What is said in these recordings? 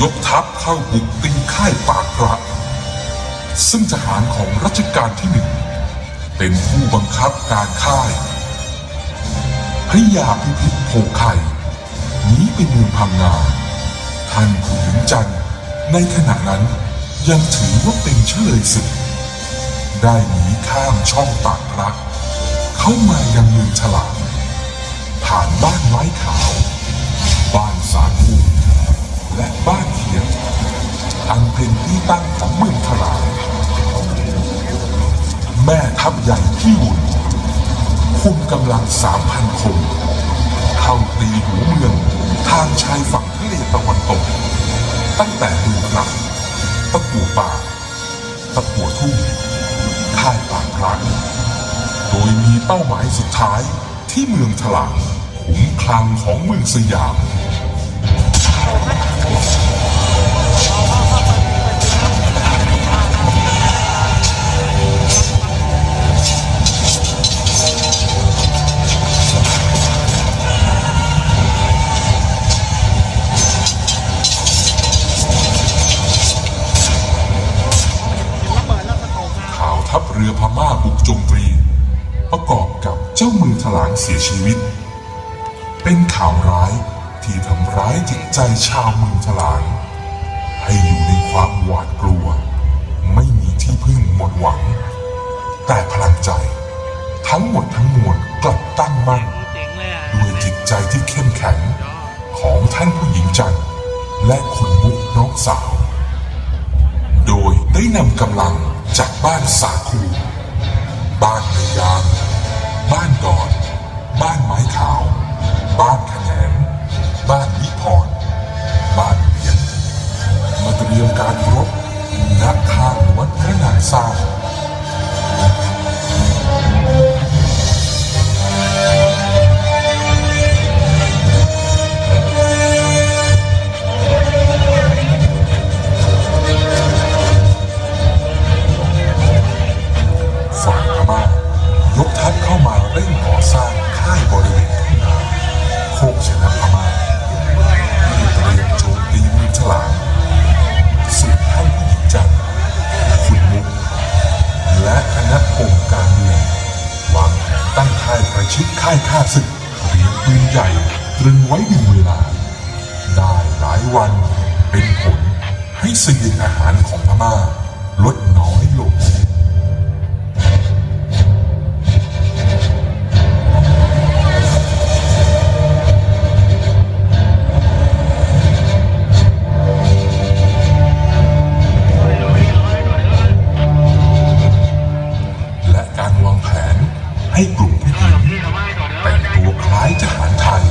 ยกทัพเข้าบุกตีค่ายปากระซึ่งทหารของรัชกาลที่หนึ่ง เป็นผู้บังคับการค่ายพระยาพิพิธโพไข่หนีไปเมืองพังงาท่านขุนจันทร์ในขณะนั้นยังถือว่าเป็นเฉลยศึก ได้หนีข้ามช่องปากระเข้ามายังเมืองฉลามผ่านบ้านไม้ขาว และบ้านเทียนอันเป็นที่ตั้งของเมืองฉลามแม่ทัพใหญ่พี่บุญคุมกำลังสามพันคนเข้าตีหัวเมืองทางชายฝั่งทะเลตะวันตก ตั้งแต่เมืองกลับตะกัวป่า ตะกัวทุ่งค่ายปากพลังโดยมีเป้าหมายสุดท้ายที่เมืองฉลามขุมคลังของเมืองสยาม รือพม่าบุกโจมตีประกอบกับเจ้ามือถลางเสียชีวิต เป็นข่าวร้ายที่ทำร้ายจิตใจชาวเมืองถลาง ให้อยู่ในความหวาดกลัว ไม่มีที่พึ่งหมดหวัง แต่พลังใจทั้งหมดทั้งมวลกลับตั้งมั่นด้วยจิตใจที่เข้มแข็งของท่านผู้หญิงจันและคุณมุกน้องสาว โดยได้นำกำลัง จากบ้านสาคูบ้านพยางบ้านดอน บ้านไม้ขาว บ้านขแขนบ้านนิพรบ้านเพียนมาเตรียมการรบณข้างวัดพระนางสร้าง สร้าบริเวณทุ่งนาโคกชนะพม่าเพื่เตรียมโจมตีเมืองฉลามส่วนท่าผู้หญิงจันคุณมุก และคณะองค์การเมืองวางแผนตั้งค่ายประชิดค่ายข้าศึกเตรียมปืนใหญ่ตรึงไว้ดึงเวลา ได้หลายวันเป็นผลให้เสบียงอาหารของพม่าลดน้อยลง ให้กลุ่มผู้หญิงแต่งตัวคล้ายทหารไทย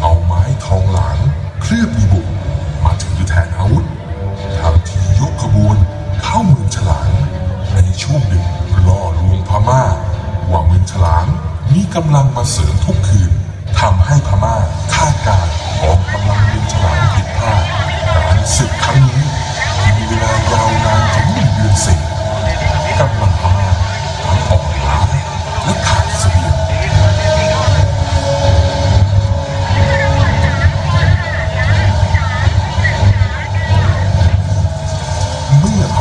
เอาไม้ทองหลางเคลือบมีบุกมาถือแทนอาวุธทำทียกขบวนเข้าเมืองฉลางในช่วงดึกล่อลวงพม่า ว่าเมืองฉลางมีกำลังมาเสริมทุกคืนทำให้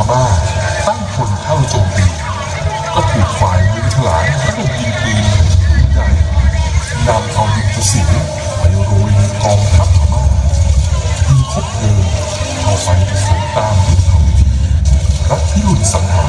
มื่าตั้งคนเข้าโจมตี ก็ถูกฝ่ายมือฉลามระดมยิงปืนใหญ่นำเอาดินกระสีไปโรยในกองทัพพม่ายิงคบเพลิงเอาไปผสมตามยุทธวิธีรัฐพิรุณสังหาร